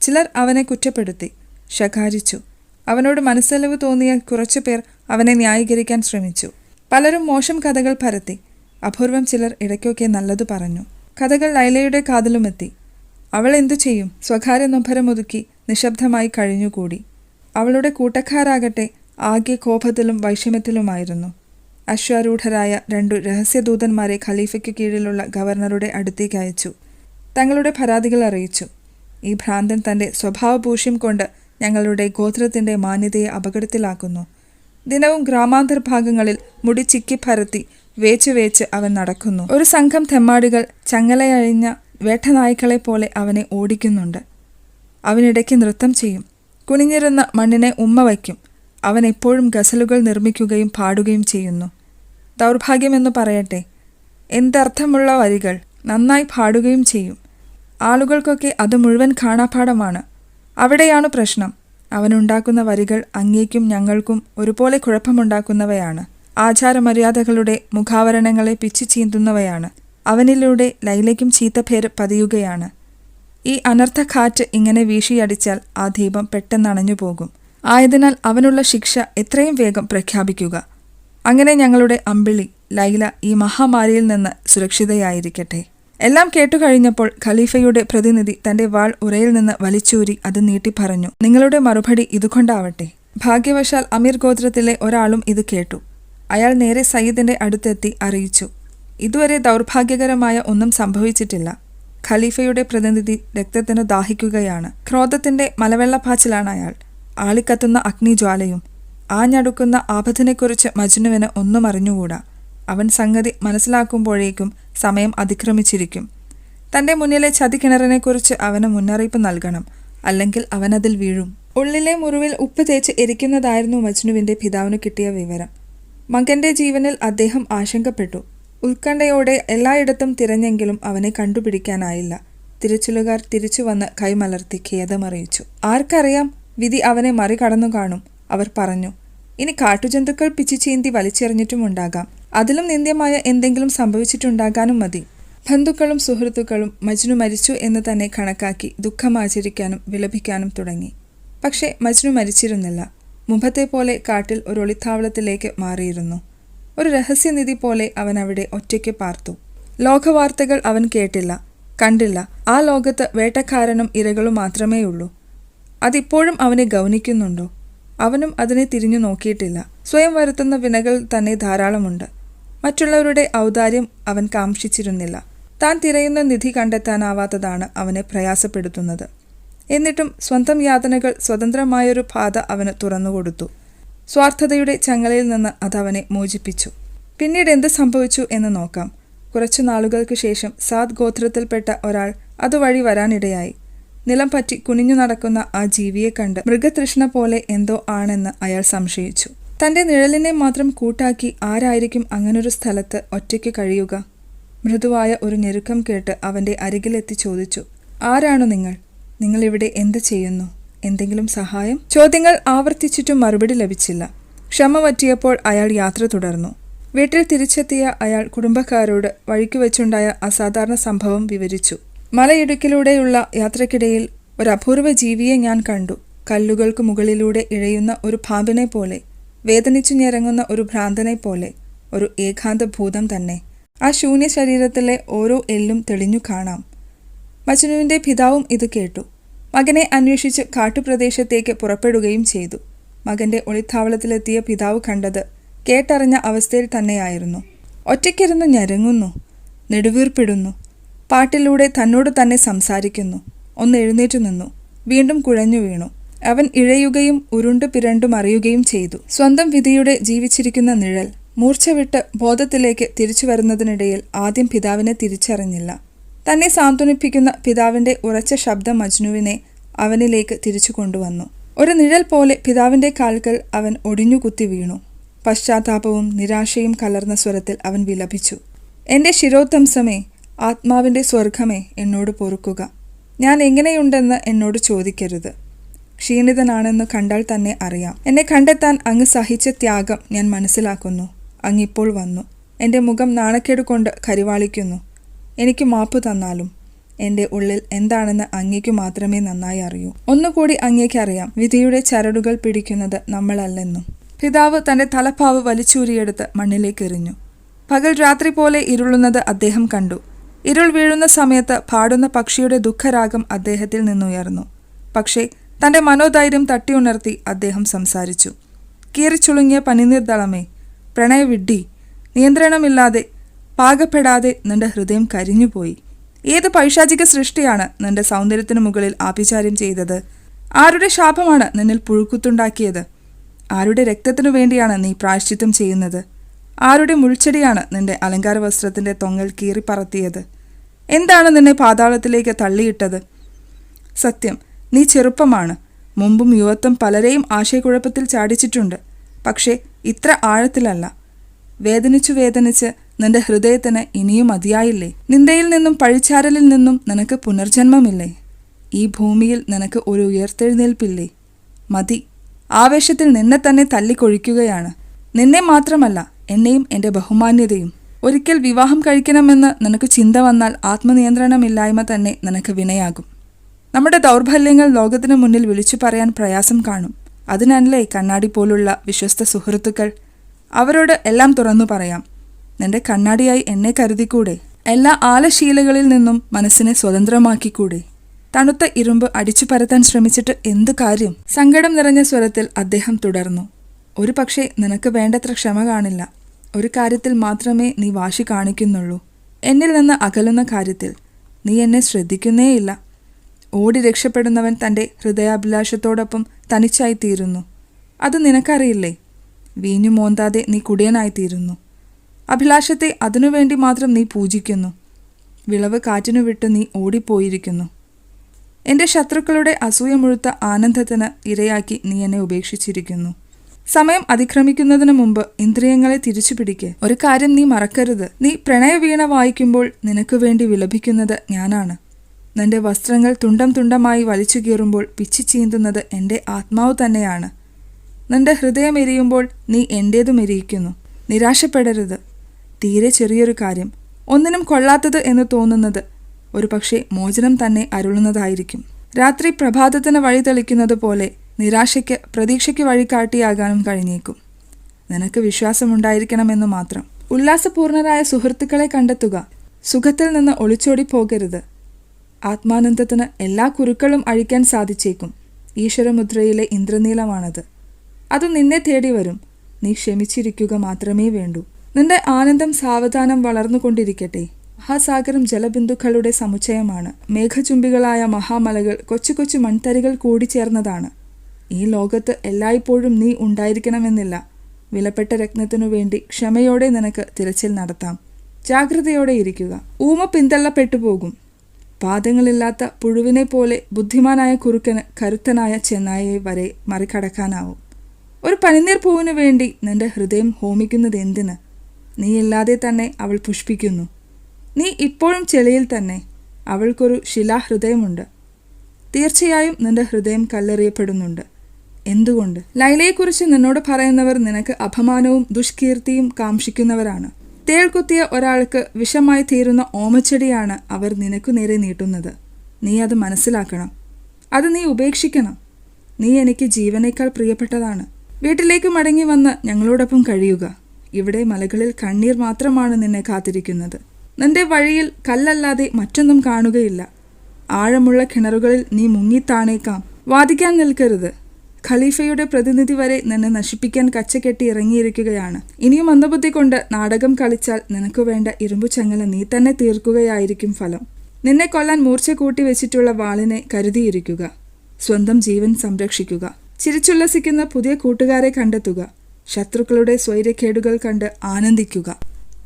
ചിലർ അവനെ കുറ്റപ്പെടുത്തി ശകാരിച്ചു. അവനോട് മനസ്സലവ് തോന്നിയ കുറച്ചു പേർ അവനെ ന്യായീകരിക്കാൻ ശ്രമിച്ചു. പലരും മോശം കഥകൾ പരത്തി അപൂർവം ചിലർ ഇടയ്ക്കൊക്കെ നല്ലതു പറഞ്ഞു. കഥകൾ ലൈലയുടെ കാതിലുമെത്തി. അവൾ എന്തു ചെയ്യും? സ്വകാര്യ നൊമ്പരമൊതുക്കി നിശബ്ദമായി കഴിഞ്ഞുകൂടി. അവളുടെ കൂട്ടക്കാരാകട്ടെ ആകെ കോപത്തിലും വൈഷമ്യത്തിലുമായിരുന്നു. അശ്വാരൂഢരായ രണ്ടു രഹസ്യദൂതന്മാരെ ഖലീഫയ്ക്ക് കീഴിലുള്ള ഗവർണറുടെ അടുത്തേക്ക് അയച്ചു. തങ്ങളുടെ പരാതികൾ അറിയിച്ചു. ഈ ഭ്രാന്തൻ തന്റെ സ്വഭാവഭൂഷ്യം കൊണ്ട് ഞങ്ങളുടെ ഗോത്രത്തിന്റെ മാന്യതയെ അപകടത്തിലാക്കുന്നു. ദിനവും ഗ്രാമാന്തർ ഭാഗങ്ങളിൽ മുടി ചിക്കി പരത്തി വേച്ചു വേച്ച് അവൻ നടക്കുന്നു. ഒരു സംഘം തെമ്മാടികൾ ചങ്ങലയഴിഞ്ഞ വേട്ടനായ്ക്കളെ പോലെ അവനെ ഓടിക്കുന്നുണ്ട്. അവനിടയ്ക്ക് നൃത്തം ചെയ്യും. കുനിഞ്ഞിരുന്ന മണ്ണിനെ ഉമ്മ വയ്ക്കും. അവൻ എപ്പോഴും ഗസലുകൾ നിർമ്മിക്കുകയും പാടുകയും ചെയ്യുന്നു. ദൗർഭാഗ്യമെന്ന് പറയട്ടെ. എന്തർത്ഥമുള്ള വരികൾ. നന്നായി പാടുകയും ചെയ്യും. ആളുകൾക്കൊക്കെ അത് മുഴുവൻ കാണാപ്പാടമാണ് അവിടെയാണ് പ്രശ്നം. അവനുണ്ടാക്കുന്ന വരികൾ അങ്ങേക്കും ഞങ്ങൾക്കും ഒരുപോലെ കുഴപ്പമുണ്ടാക്കുന്നവയാണ്. ആചാരമര്യാദകളുടെ മുഖാവരണങ്ങളെ പിച്ചു ചീന്തുന്നവയാണ്. അവനിലൂടെ ലൈലയ്ക്കും ചീത്തപ്പേര് പതിയുകയാണ്. ഈ അനർത്ഥ കാറ്റ് ഇങ്ങനെ വീശിയടിച്ചാൽ ആ ദീപം പെട്ടെന്നണഞ്ഞു പോകും. ആയതിനാൽ അവനുള്ള ശിക്ഷ എത്രയും വേഗം പ്രഖ്യാപിക്കുക. അങ്ങനെ ഞങ്ങളുടെ അമ്പിളി ലൈല ഈ മഹാമാരിയിൽ നിന്ന് സുരക്ഷിതയായിരിക്കട്ടെ. എല്ലാം കേട്ടുകഴിഞ്ഞപ്പോൾ ഖലീഫയുടെ പ്രതിനിധി തന്റെ വാൾ ഉറയിൽ നിന്ന് വലിച്ചൂരി അത് നീട്ടി പറഞ്ഞു നിങ്ങളുടെ മറുപടി ഇതുകൊണ്ടാവട്ടെ. ഭാഗ്യവശാൽ അമീർ ഗോത്രത്തിലെ ഒരാളും ഇത് കേട്ടു. അയാൾ നേരെ സയ്യിദിന്റെ അടുത്തെത്തി അറിയിച്ചു. ഇതുവരെ ദൗർഭാഗ്യകരമായ ഒന്നും സംഭവിച്ചിട്ടില്ല. ഖലീഫയുടെ പ്രതിനിധി രക്തത്തിന് ദാഹിക്കുകയാണ്. ക്രോധത്തിന്റെ മലവെള്ളപ്പാച്ചിലാണ് അയാൾ. ആളിക്കത്തുന്ന അഗ്നിജ്വാലയും ആഞ്ഞടുക്കുന്ന ആപത്തിനെക്കുറിച്ച് മജ്നുവിന് ഒന്നും അറിഞ്ഞുകൂടാ. അവൻ സംഗതി മനസ്സിലാക്കുമ്പോഴേക്കും സമയം അതിക്രമിച്ചിരിക്കും. തന്റെ മുന്നിലെ ചതിക്കിണറിനെക്കുറിച്ച് അവന് മുന്നറിയിപ്പ് നൽകണം. അല്ലെങ്കിൽ അവനതിൽ വീഴും. ഉള്ളിലെ മുറിവിൽ ഉപ്പ് തേച്ച് എരിക്കുന്നതായിരുന്നു മജ്നുവിന്റെ പിതാവിന് കിട്ടിയ വിവരം. മകന്റെ ജീവനിൽ അദ്ദേഹം ആശങ്കപ്പെട്ടു. ഉത്കണ്ഠയോടെ എല്ലായിടത്തും തിരഞ്ഞെങ്കിലും അവനെ കണ്ടുപിടിക്കാനായില്ല. തിരച്ചിലുകാർ തിരിച്ചു വന്ന് കൈമലർത്തി ഖേദമറിയിച്ചു. ആർക്കറിയാം? വിധി അവനെ മറികടന്നു കാണും അവർ പറഞ്ഞു. ഇനി കാട്ടുജന്തുക്കൾ പിച്ചു ചീന്തി വലിച്ചെറിഞ്ഞിട്ടുമുണ്ടാകാം. അതിലും നിന്ദ്യമായ എന്തെങ്കിലും സംഭവിച്ചിട്ടുണ്ടാകാനും മതി. ബന്ധുക്കളും സുഹൃത്തുക്കളും മജ്നു മരിച്ചു എന്ന് തന്നെ കണക്കാക്കി ദുഃഖമാചരിക്കാനും വിലപിക്കാനും തുടങ്ങി. പക്ഷേ മജ്നു മരിച്ചിരുന്നില്ല. മുമ്പത്തെ പോലെ കാട്ടിൽ ഒരു ഒളിത്താവളത്തിലേക്ക് മാറിയിരുന്നു. ഒരു രഹസ്യനിധി പോലെ അവൻ അവിടെ ഒറ്റയ്ക്ക് പാർത്തു. ലോകവാർത്തകൾ അവൻ കേട്ടില്ല കണ്ടില്ല. ആ ലോകത്ത് വേട്ടക്കാരനും ഇരകളും മാത്രമേയുള്ളൂ. അതിപ്പോഴും അവനെ ഗൗനിക്കുന്നുണ്ടോ? അവനും അതിനെ തിരിഞ്ഞു നോക്കിയിട്ടില്ല. സ്വയം വരുത്തുന്ന വിനകൾ തന്നെ ധാരാളമുണ്ട്. മറ്റുള്ളവരുടെ ഔദാര്യം അവൻ കാംക്ഷിച്ചിരുന്നില്ല. താൻ തിരയുന്ന നിധി കണ്ടെത്താനാവാത്തതാണ് അവനെ പ്രയാസപ്പെടുത്തുന്നത്. എന്നിട്ടും സ്വന്തം യാതനകൾ സ്വതന്ത്രമായൊരു പാത അവന് തുറന്നുകൊടുത്തു. സ്വാർത്ഥതയുടെ ചങ്ങലയിൽ നിന്ന് അതവനെ മോചിപ്പിച്ചു. പിന്നീട് എന്ത് സംഭവിച്ചു എന്ന് നോക്കാം. കുറച്ചു നാളുകൾക്ക് ശേഷം സാദ് ഗോത്രത്തിൽപ്പെട്ട ഒരാൾ അതുവഴി വരാനിടയായി. നിലം പറ്റി കുനിഞ്ഞു നടക്കുന്ന ആ ജീവിയെ കണ്ട് മൃഗതൃഷ്ണ പോലെ എന്തോ ആണെന്ന് അയാൾ സംശയിച്ചു. തന്റെ നിഴലിനെ മാത്രം കൂട്ടാക്കി ആരായിരിക്കും അങ്ങനൊരു സ്ഥലത്ത് ഒറ്റയ്ക്ക് കഴിയുക? മൃദുവായ ഒരു ഞെരുക്കം കേട്ട് അവന്റെ അരികിലെത്തി ചോദിച്ചു ആരാണു നിങ്ങൾ? ഇവിടെ എന്ത് ചെയ്യുന്നു? എന്തെങ്കിലും സഹായം? ചോദ്യങ്ങൾ ആവർത്തിച്ചിട്ടും മറുപടി ലഭിച്ചില്ല. ക്ഷമ പറ്റിയപ്പോൾ അയാൾ യാത്ര തുടർന്നു. വീട്ടിൽ തിരിച്ചെത്തിയ അയാൾ കുടുംബക്കാരോട് വഴിക്ക് വെച്ചുണ്ടായ അസാധാരണ സംഭവം വിവരിച്ചു. മലയിടുക്കിലൂടെയുള്ള യാത്രക്കിടയിൽ ഒരു അപൂർവ ജീവിയെ ഞാൻ കണ്ടു. കല്ലുകൾക്ക് മുകളിലൂടെ ഇഴയുന്ന ഒരു പാമ്പിനെ പോലെ വേദനിച്ചു ഞെരങ്ങുന്ന ഒരു ഭ്രാന്തനെ പോലെ ഒരു ഏകാന്ത ഭൂതം തന്നെ. ആ ശൂന്യ ശരീരത്തിലെ ഓരോ എല്ലും തെളിഞ്ഞു കാണാം. മജ്നുവിന്റെ പിതാവും ഇത് കേട്ടു. മകനെ അന്വേഷിച്ച് കാട്ടുപ്രദേശത്തേക്ക് പുറപ്പെടുകയും ചെയ്തു. മകന്റെ ഒളിത്താവളത്തിലെത്തിയ പിതാവ് കണ്ടത് കേട്ടറിഞ്ഞ അവസ്ഥയിൽ തന്നെയായിരുന്നു. ഒറ്റയ്ക്കിരുന്ന് ഞരങ്ങുന്നു നെടുവീർപ്പിടുന്നു പാട്ടിലൂടെ തന്നോട് തന്നെ സംസാരിക്കുന്നു. ഒന്ന് എഴുന്നേറ്റു നിന്നു. വീണ്ടും കുഴഞ്ഞു വീണു. അവൻ ഇഴയുകയും ഉരുണ്ടു പിരണ്ടും അറിയുകയും ചെയ്തു. സ്വന്തം വിധിയുടെ ജീവിച്ചിരിക്കുന്ന നിഴൽ മൂർച്ച വിട്ട് ബോധത്തിലേക്ക് തിരിച്ചു വരുന്നതിനിടയിൽ ആദ്യം പിതാവിനെ തിരിച്ചറിഞ്ഞില്ല. തന്നെ സാന്ത്വനിപ്പിക്കുന്ന പിതാവിന്റെ ഉറച്ച ശബ്ദം മജ്നുവിനെ അവനിലേക്ക് തിരിച്ചു കൊണ്ടുവന്നു. ഒരു നിഴൽ പോലെ പിതാവിന്റെ കാൽക്കൽ അവൻ ഒടിഞ്ഞുകുത്തി വീണു. പശ്ചാത്താപവും നിരാശയും കലർന്ന സ്വരത്തിൽ അവൻ വിലപിച്ചു. എന്റെ ശിരോധംസമേ ആത്മാവിന്റെ സ്വർഗമേ എന്നോട് പൊറുക്കുക. ഞാൻ എങ്ങനെയുണ്ടെന്ന് എന്നോട് ചോദിക്കരുത്. ക്ഷീണിതനാണെന്ന് കണ്ടാൽ തന്നെ അറിയാം. എന്നെ കണ്ടെത്താൻ അങ്ങ് സഹിച്ച ത്യാഗം ഞാൻ മനസ്സിലാക്കുന്നു. അങ്ങിപ്പോൾ വന്നു. എന്റെ മുഖം നാണക്കേട് കൊണ്ട് കരിവാളിക്കുന്നു. എനിക്ക് മാപ്പ് തന്നാലും എന്റെ ഉള്ളിൽ എന്താണെന്ന് അങ്ങേക്ക് മാത്രമേ നന്നായി അറിയൂ. ഒന്നുകൂടി അങ്ങേക്കറിയാം വിധിയുടെ ചരടുകൾ പിടിക്കുന്നത് നമ്മളല്ലെന്നും. പിതാവ് തന്റെ തലപ്പാവ് വലിച്ചൂരിയെടുത്ത് മണ്ണിലേക്ക് എറിഞ്ഞു. പകൽ രാത്രി പോലെ ഇരുളുന്നത് അദ്ദേഹം കണ്ടു. ഇരുൾ വീഴുന്ന സമയത്ത് പാടുന്ന പക്ഷിയുടെ ദുഃഖരാഗം അദ്ദേഹത്തിൽ നിന്നുയർന്നു. പക്ഷേ തന്റെ മനോധൈര്യം തട്ടിയുണർത്തി അദ്ദേഹം സംസാരിച്ചു. കീറിച്ചുളുങ്ങിയ പനിനീർദളമേ പ്രണയവിഡ്ഢി നിയന്ത്രണമില്ലാതെ പാകപ്പെടാതെ നിന്റെ ഹൃദയം കരിഞ്ഞുപോയി. ഏത് പൈശാചിക സൃഷ്ടിയാണ് നിന്റെ സൗന്ദര്യത്തിന് മുകളിൽ ആഭിചാര്യം ചെയ്തത്? ആരുടെ ശാപമാണ് നിന്നിൽ പുഴുക്കുത്തുണ്ടാക്കിയത്? ആരുടെ രക്തത്തിനു വേണ്ടിയാണ് നീ പ്രായശ്ചിത്തം ചെയ്യുന്നത്? ആരുടെ മുൾച്ചെടിയാണ് നിന്റെ അലങ്കാര വസ്ത്രത്തിന്റെ തൊങ്ങൽ കീറിപ്പറത്തിയത്? എന്താണ് നിന്നെ പാതാളത്തിലേക്ക് തള്ളിയിട്ടത്? സത്യം നീ ചെറുപ്പമാണ്. മുമ്പും യുവത്വം പലരെയും ആശയക്കുഴപ്പത്തിൽ ചാടിച്ചിട്ടുണ്ട്. പക്ഷേ ഇത്ര ആഴത്തിലല്ല. വേദനിച്ചു വേദനിച്ച് നിന്റെ ഹൃദയത്തിന് ഇനിയും മതിയായില്ലേ? നിന്ദയിൽ നിന്നും പഴിച്ചാരലിൽ നിന്നും നിനക്ക് പുനർജന്മമില്ലേ? ഈ ഭൂമിയിൽ നിനക്ക് ഒരു ഉയർത്തെഴുന്നേൽപ്പില്ലേ? മതി. ആവേശത്തിൽ നിന്നെ തന്നെ തല്ലിക്കൊഴിക്കുകയാണ്. നിന്നെ മാത്രമല്ല എന്നെയും എന്റെ ബഹുമാന്യതയും. ഒരിക്കൽ വിവാഹം കഴിക്കണമെന്ന് നിനക്ക് ചിന്ത വന്നാൽ ആത്മനിയന്ത്രണമില്ലായ്മ തന്നെ നിനക്ക് വിനയാകും. നമ്മുടെ ദൗർബല്യങ്ങൾ ലോകത്തിനു മുന്നിൽ വിളിച്ചു പറയാൻ പ്രയാസം കാണും. അതിനല്ലേ കണ്ണാടി പോലുള്ള വിശ്വസ്ത സുഹൃത്തുക്കൾ അവരോട് എല്ലാം തുറന്നു പറയാം. നിന്റെ കണ്ണാടിയായി എന്നെ കരുതിക്കൂടെ? എല്ലാ ആലശീലകളിൽ നിന്നും മനസ്സിനെ സ്വതന്ത്രമാക്കിക്കൂടെ? തണുത്ത ഇരുമ്പ് അടിച്ചു പരത്താൻ ശ്രമിച്ചിട്ട് എന്തു കാര്യം? സങ്കടം നിറഞ്ഞ സ്വരത്തിൽ അദ്ദേഹം തുടർന്നു. ഒരു പക്ഷേ നിനക്ക് വേണ്ടത്ര ക്ഷമ കാണില്ല. ഒരു കാര്യത്തിൽ മാത്രമേ നീ വാശി കാണിക്കുന്നുള്ളൂ. എന്നിൽ നിന്ന് അകലുന്ന കാര്യത്തിൽ നീ എന്നെ ശ്രദ്ധിക്കുന്നേയില്ല. ഓടി രക്ഷപ്പെടുന്നവൻ തന്റെ ഹൃദയാഭിലാഷത്തോടൊപ്പം തനിച്ചായിത്തീരുന്നു. അത് നിനക്കറിയില്ലേ? വീഞ്ഞു മോന്താതെ നീ കുടിയനായിത്തീരുന്നു. അഭിലാഷത്തെ അതിനുവേണ്ടി മാത്രം നീ പൂജിക്കുന്നു. വിളവ് കാറ്റിനു വിട്ട് നീ ഓടിപ്പോയിരിക്കുന്നു. എന്റെ ശത്രുക്കളുടെ അസൂയ മുഴുത്ത ആനന്ദത്തിന് ഇരയാക്കി നീ എന്നെ ഉപേക്ഷിച്ചിരിക്കുന്നു. സമയം അതിക്രമിക്കുന്നതിന് മുമ്പ് ഇന്ദ്രിയങ്ങളെ തിരിച്ചു പിടിക്ക് ഒരു കാര്യം നീ മറക്കരുത്. നീ പ്രണയവീണ വായിക്കുമ്പോൾ നിനക്ക് വേണ്ടി വിലപിക്കുന്നത് ഞാനാണ്. നിന്റെ വസ്ത്രങ്ങൾ തുണ്ടം തുണ്ടമായി വലിച്ചു കീറുമ്പോൾ പിച്ചി ചീന്തുന്നത് എന്റെ ആത്മാവ് തന്നെയാണ്. നിന്റെ ഹൃദയം എരിയുമ്പോൾ നീ എന്റേതും എരിയിക്കുന്നു. നിരാശപ്പെടരുത്. തീരെ ചെറിയൊരു കാര്യം. ഒന്നിനും കൊള്ളാത്തത് എന്ന് തോന്നുന്നത് ഒരു പക്ഷേ മോചനം തന്നെ അരുളുന്നതായിരിക്കും. രാത്രി പ്രഭാതത്തിന് വഴി തെളിക്കുന്നത് പോലെ നിരാശയ്ക്ക് പ്രതീക്ഷയ്ക്ക് വഴികാട്ടിയാകാനും കഴിഞ്ഞേക്കും. നിനക്ക് വിശ്വാസമുണ്ടായിരിക്കണമെന്ന് മാത്രം. ഉല്ലാസപൂർണരായ സുഹൃത്തുക്കളെ കണ്ടെത്തുക. സുഖത്തിൽ നിന്ന് ഒളിച്ചോടി പോകരുത്. ആത്മാനന്ദത്തിന് എല്ലാ കുരുക്കളും അഴിക്കാൻ സാധിച്ചേക്കും. ഈശ്വരമുദ്രയിലെ ഇന്ദ്രനീലമാണത്. അത് നിന്നെ തേടി വരും നീ ക്ഷമിച്ചിരിക്കുക മാത്രമേ വേണ്ടൂ. നിന്റെ ആനന്ദം സാവധാനം വളർന്നുകൊണ്ടിരിക്കട്ടെ. മഹാസാഗരം ജലബിന്ദുക്കളുടെ സമുച്ചയമാണ്. മേഘചുംബികളായ മഹാമലകൾ കൊച്ചു കൊച്ചു മൺതരികൾ കൂടിച്ചേർന്നതാണ്. ഈ ലോകത്ത് എല്ലായ്പ്പോഴും നീ ഉണ്ടായിരിക്കണമെന്നില്ല. വിലപ്പെട്ട രത്നത്തിനു വേണ്ടി ക്ഷമയോടെ നിനക്ക് തിരച്ചിൽ നടത്താം. ജാഗ്രതയോടെ ഇരിക്കുക. ഊമ പിന്തള്ളപ്പെട്ടു പോകും. പാദങ്ങളില്ലാത്ത പുഴുവിനെ പോലെ ബുദ്ധിമാനായ കുറുക്കന് കരുത്തനായ ചെന്നായയെ വരെ മറികടക്കാനാവും. ഒരു പനിനീർ പൂവിനു വേണ്ടി നിന്റെ ഹൃദയം ഹോമിക്കുന്നത് എന്തിന്? നീയില്ലാതെ തന്നെ അവൾ പുഷ്പിക്കുന്നു. നീ ഇപ്പോഴും ചെളിയിൽ തന്നെ. അവൾക്കൊരു ശിലാഹൃദയമുണ്ട്. തീർച്ചയായും നിന്റെ ഹൃദയം കല്ലെറിയപ്പെടുന്നുണ്ട്. എന്തുകൊണ്ട്? ലൈലയെക്കുറിച്ച് നിന്നോട് പറയുന്നവർ നിനക്ക് അപമാനവും ദുഷ്കീർത്തിയും കാംക്ഷിക്കുന്നവരാണ്. തേൾ കുത്തിയ ഒരാൾക്ക് വിഷമായി തീരുന്ന ഓമച്ചെടിയാണ് അവർ നിനക്കു നേരെ നീട്ടുന്നത്. നീ അത് മനസ്സിലാക്കണം. അത് നീ ഉപേക്ഷിക്കണം. നീ എനിക്ക് ജീവനേക്കാൾ പ്രിയപ്പെട്ടതാണ്. വീട്ടിലേക്ക് മടങ്ങി വന്ന് ഞങ്ങളോടൊപ്പം കഴിയുക. ഇവിടെ മലകളിൽ കണ്ണീർ മാത്രമാണ് നിന്നെ കാത്തിരിക്കുന്നത്. നിന്റെ വഴിയിൽ കല്ലല്ലാതെ മറ്റൊന്നും കാണുകയില്ല. ആഴമുള്ള കിണറുകളിൽ നീ മുങ്ങിത്താണേക്കാം. വാദിക്കാൻ നിൽക്കരുത്. ഖലീഫയുടെ പ്രതിനിധി വരെ നിന്നെ നശിപ്പിക്കാൻ കച്ചകെട്ടി ഇറങ്ങിയിരിക്കുകയാണ്. ഇനിയും മന്ദബുദ്ധി കൊണ്ട് നാടകം കളിച്ചാൽ നിനക്ക് വേണ്ട ഇരുമ്പു ചങ്ങല നീ തന്നെ തീർക്കുകയായിരിക്കും ഫലം. നിന്നെ കൊല്ലാൻ മൂർച്ച കൂട്ടി വെച്ചിട്ടുള്ള വാളിനെ കരുതിയിരിക്കുക. സ്വന്തം ജീവൻ സംരക്ഷിക്കുക. ചിരിച്ചുല്ലസിക്കുന്ന പുതിയ കൂട്ടുകാരെ കണ്ടെത്തുക. ശത്രുക്കളുടെ സ്വൈര്യക്കേടുകൾ കണ്ട് ആനന്ദിക്കുക.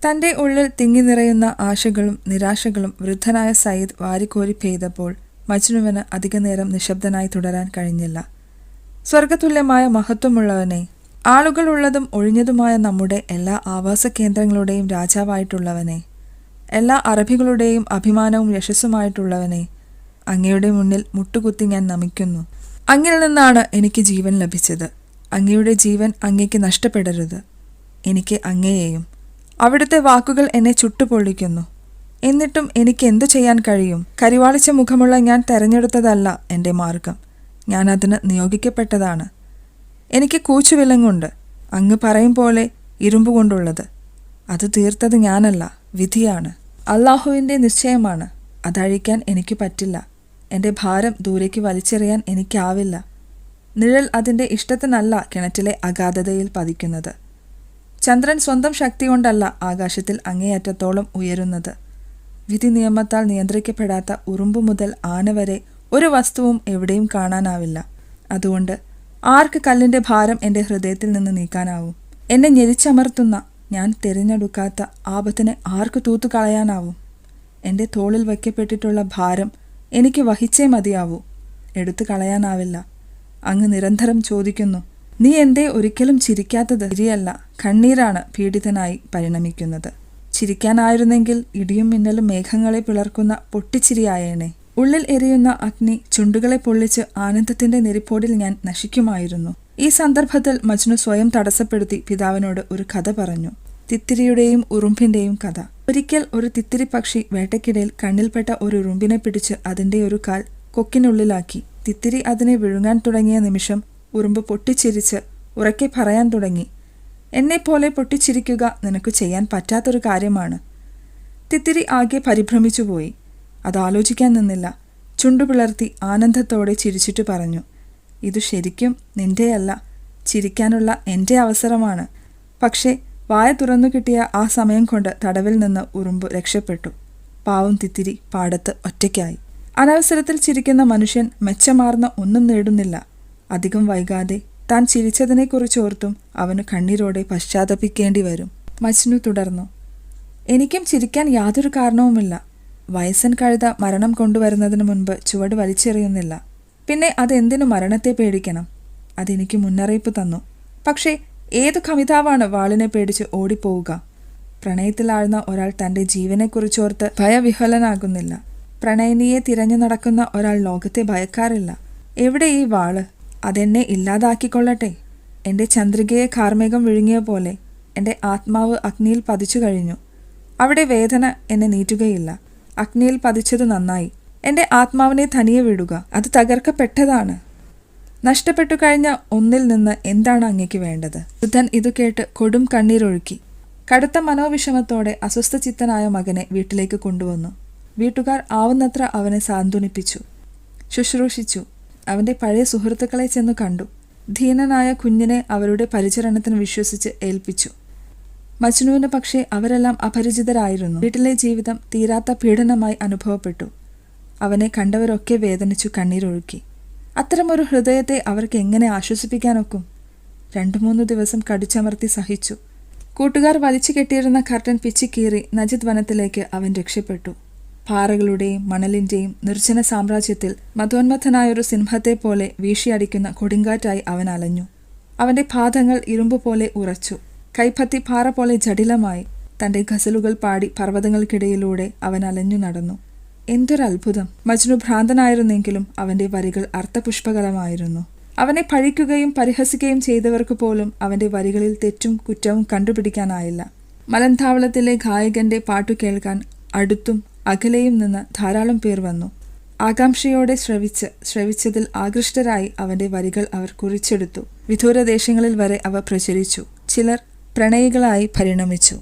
തന്റെ ഉള്ളിൽ തിങ്ങി നിറയുന്ന ആശകളും നിരാശകളും വൃദ്ധനായ സയ്യിദ് വാരിക്കോരി പെയ്തപ്പോൾ മജ്നുവിന് അധികനേരം നിശബ്ദനായി തുടരാൻ കഴിഞ്ഞില്ല. സ്വർഗതുല്യമായ മഹത്വമുള്ളവനെ ആളുകളുള്ളതും ഒഴിഞ്ഞതുമായ നമ്മുടെ എല്ലാ ആവാസ കേന്ദ്രങ്ങളുടെയും രാജാവായിട്ടുള്ളവനെ എല്ലാ അറബികളുടെയും അഭിമാനവും യശസ്സുമായിട്ടുള്ളവനെ അങ്ങയുടെ മുന്നിൽ മുട്ടുകുത്തി ഞാൻ നമിക്കുന്നു. അങ്ങിൽ നിന്നാണ് എനിക്ക് ജീവൻ ലഭിച്ചത്. അങ്ങയുടെ ജീവൻ അങ്ങയ്ക്ക് നഷ്ടപ്പെടരുത്. എനിക്ക് അങ്ങയെയും അവിടുത്തെ വാക്കുകൾ എന്നെ ചുട്ടുപൊള്ളിക്കുന്നു. എന്നിട്ടും എനിക്ക് എന്തു ചെയ്യാൻ കഴിയും? കരിവാളിച്ച മുഖമുള്ള ഞാൻ തെരഞ്ഞെടുത്തതല്ല എന്റെ മാർഗം ഞാൻ അതിന് നിയോഗിക്കപ്പെട്ടതാണ്. എനിക്ക് കൂച്ചുവിലങ്ങുണ്ട്. അങ്ങ് പറയും പോലെ ഇരുമ്പ് കൊണ്ടുള്ളത്. അത് തീർത്തത് ഞാനല്ല വിധിയാണ്. അള്ളാഹുവിന്റെ നിശ്ചയമാണ്. അതഴിക്കാൻ എനിക്ക് പറ്റില്ല. എന്റെ ഭാരം ദൂരേക്ക് വലിച്ചെറിയാൻ എനിക്കാവില്ല. നിഴൽ അതിന്റെ ഇഷ്ടത്തിനല്ല കിണറ്റിലെ അഗാധതയിൽ പതിക്കുന്നത്. ചന്ദ്രൻ സ്വന്തം ശക്തി കൊണ്ടല്ല ആകാശത്തിൽ അങ്ങേയറ്റത്തോളം ഉയരുന്നത്. വിധി നിയമത്താൽ നിയന്ത്രിക്കപ്പെടാത്ത ഉറുമ്പ് മുതൽ ആന വരെ ഒരു വസ്തുവും എവിടെയും കാണാനാവില്ല. അതുകൊണ്ട് ആർക്ക് കല്ലിന്റെ ഭാരം എന്റെ ഹൃദയത്തിൽ നിന്ന് നീക്കാനാവും? എന്നെ ഞെരിച്ചമർത്തുന്ന ഞാൻ തിരഞ്ഞെടുക്കാത്ത ആപത്തിനെ ആർക്ക് തൂത്തു കളയാനാവും എന്റെ തോളിൽ വയ്ക്കപ്പെട്ടിട്ടുള്ള ഭാരം എനിക്ക് വഹിച്ചേ മതിയാവൂ. എടുത്തു കളയാനാവില്ല അങ്ങ് നിരന്തരം ചോദിക്കുന്നു നീ എന്തേ ഒരിക്കലും ചിരിക്കാത്തത്? ശരിയല്ല കണ്ണീരാണ് പീഡിതനായി പരിണമിക്കുന്നത്. ചിരിക്കാനായിരുന്നെങ്കിൽ ഇടിയും മിന്നലും മേഘങ്ങളെ പിളർക്കുന്ന പൊട്ടിച്ചിരിയായേനെ. ഉള്ളിൽ എരിയുന്ന അഗ്നി ചുണ്ടുകളെ പൊള്ളിച്ച് ആനന്ദത്തിന്റെ നെരിപ്പോടിൽ ഞാൻ നശിക്കുമായിരുന്നു. ഈ സന്ദർഭത്തിൽ മജ്നു സ്വയം തടസ്സപ്പെടുത്തി പിതാവിനോട് ഒരു കഥ പറഞ്ഞു. തിത്തിരിയുടെയും ഉറുമ്പിന്റെയും കഥ. ഒരിക്കൽ ഒരു തിത്തിരി പക്ഷി വേട്ടയ്ക്കിടയിൽ കണ്ണിൽപ്പെട്ട ഒരു ഉറുമ്പിനെ പിടിച്ച് അതിന്റെ ഒരു കാൽ കൊക്കിനുള്ളിലാക്കി. തിത്തിരി അതിനെ വിഴുങ്ങാൻ തുടങ്ങിയ നിമിഷം ഉറുമ്പ് പൊട്ടിച്ചിരിച്ച് ഉറക്കെ പറയാൻ തുടങ്ങി. എന്നെപ്പോലെ പൊട്ടിച്ചിരിക്കുക നിനക്ക് ചെയ്യാൻ പറ്റാത്തൊരു കാര്യമാണ്. തിത്തിരി ആകെ പരിഭ്രമിച്ചുപോയി അതാലോചിക്കാൻ നിന്നില്ല. ചുണ്ടുപിളർത്തി ആനന്ദത്തോടെ ചിരിച്ചിട്ട് പറഞ്ഞു ഇത് ശരിക്കും നിന്റെയല്ല. ചിരിക്കാനുള്ള എന്റെ അവസരമാണ്. പക്ഷേ വായ തുറന്നു കിട്ടിയ ആ സമയം കൊണ്ട് തടവിൽ നിന്ന് ഉറുമ്പ് രക്ഷപ്പെട്ടു. പാവം തിത്തിരി പാടത്ത് ഒറ്റയ്ക്കായി. അനവസരത്തിൽ ചിരിക്കുന്ന മനുഷ്യൻ മെച്ചമാർന്ന ഒന്നും നേടുന്നില്ല. അധികം വൈകാതെ താൻ ചിരിച്ചതിനെക്കുറിച്ച് ഓർത്തും അവന് കണ്ണീരോടെ പശ്ചാത്തപിക്കേണ്ടി വരും. മജ്നു തുടർന്നു എനിക്കും ചിരിക്കാൻ യാതൊരു കാരണവുമില്ല. വയസ്സൻ കഴുത മരണം കൊണ്ടുവരുന്നതിന് മുൻപ് ചുവട് വലിച്ചെറിയുന്നില്ല. പിന്നെ അതെന്തിനു മരണത്തെ പേടിക്കണം? അതെനിക്ക് മുന്നറിയിപ്പ് തന്നു. പക്ഷേ ഏത് കവിതാവാണ് വാളിനെ പേടിച്ച് ഓടിപ്പോവുക? പ്രണയത്തിലാഴ്ന്ന ഒരാൾ തന്റെ ജീവനെക്കുറിച്ചോർത്ത് ഭയവിഹ്വലനാകുന്നില്ല. പ്രണയിനിയെ തിരഞ്ഞു നടക്കുന്ന ഒരാൾ ലോകത്തെ ഭയക്കാറില്ല. എവിടെ ഈ വാൾ? അതെന്നെ ഇല്ലാതാക്കിക്കൊള്ളട്ടെ. എന്റെ ചന്ദ്രികയെ കാർമേകം വിഴുങ്ങിയ പോലെ എന്റെ ആത്മാവ് അഗ്നിയിൽ പതിച്ചു കഴിഞ്ഞു. അവിടെ വേദന എന്നെ നീറ്റുകയില്ല. അഗ്നിയിൽ പതിച്ചത് നന്നായി. എന്റെ ആത്മാവിനെ തനിയെ വിടുക അത് തകർക്കപ്പെട്ടതാണ്. നഷ്ടപ്പെട്ടു കഴിഞ്ഞ ഒന്നിൽ നിന്ന് എന്താണ് അങ്ങേക്ക് വേണ്ടത്? ബുദ്ധൻ ഇത് കേട്ട് കൊടും കണ്ണീരൊഴുക്കി. കടുത്ത മനോവിഷമത്തോടെ അസ്വസ്ഥചിത്തനായ മകനെ വീട്ടിലേക്ക് കൊണ്ടുവന്നു. വീട്ടുകാർ ആവുന്നത്ര അവനെ സാന്ത്വനിപ്പിച്ചു. ശുശ്രൂഷിച്ചു. അവന്റെ പഴയ സുഹൃത്തുക്കളെ ചെന്ന് കണ്ടു. ധീനനായ കുഞ്ഞിനെ അവരുടെ പരിചരണത്തിന് വിശ്വസിച്ച് ഏൽപ്പിച്ചു. മജ്നുവിന് പക്ഷേ അവരെല്ലാം അപരിചിതരായിരുന്നു. വീട്ടിലെ ജീവിതം തീരാത്ത പീഡനമായി അനുഭവപ്പെട്ടു. അവനെ കണ്ടവരൊക്കെ വേദനിച്ചു കണ്ണീരൊഴുക്കി. അത്തരമൊരു ഹൃദയത്തെ അവർക്ക് എങ്ങനെ ആശ്വസിപ്പിക്കാനൊക്കും? രണ്ടു മൂന്ന് ദിവസം കടിച്ചമർത്തി സഹിച്ചു. കൂട്ടുകാർ വലിച്ചു കെട്ടിയിരുന്ന കർട്ടൻ പിച്ചിക്കീറി നജിത് വനത്തിലേക്ക് അവൻ രക്ഷപ്പെട്ടു. പാറകളുടെയും മണലിന്റെയും നിർജന സാമ്രാജ്യത്തിൽ മതോന്മത്തനായൊരു സിംഹത്തെ പോലെ വീശിയടിക്കുന്ന കൊടുങ്കാറ്റായി അവൻ അലഞ്ഞു. അവന്റെ പാദങ്ങൾ ഇരുമ്പ് പോലെ ഉറച്ചു. കൈപ്പത്തി പാറ പോലെ ജടിലമായി തന്റെ ഗസലുകൾ പാടി പർവതങ്ങൾക്കിടയിലൂടെ അവൻ അലഞ്ഞു നടന്നു. എന്തൊരത്ഭുതം മജ്നു ഭ്രാന്തനായിരുന്നെങ്കിലും അവന്റെ വരികൾ അർത്ഥപുഷ്പകരമായിരുന്നു. അവനെ പഴിക്കുകയും പരിഹസിക്കുകയും ചെയ്തവർക്ക് പോലും അവന്റെ വരികളിൽ തെറ്റും കുറ്റവും കണ്ടുപിടിക്കാനായില്ല. മലന്താവളത്തിലെ ഗായകന്റെ പാട്ടു കേൾക്കാൻ അടുത്തും അകലെയും നിന്ന് ധാരാളം പേർ വന്നു. ആകാംക്ഷയോടെ ശ്രവിച്ച് ശ്രവിച്ചതിൽ ആകൃഷ്ടരായി അവന്റെ വരികൾ അവർ കുറിച്ചെടുത്തു. വിദൂരദേശങ്ങളിൽ വരെ അവ പ്രചരിച്ചു. ചിലർ പ്രണയികളായി പരിണമിച്ചു.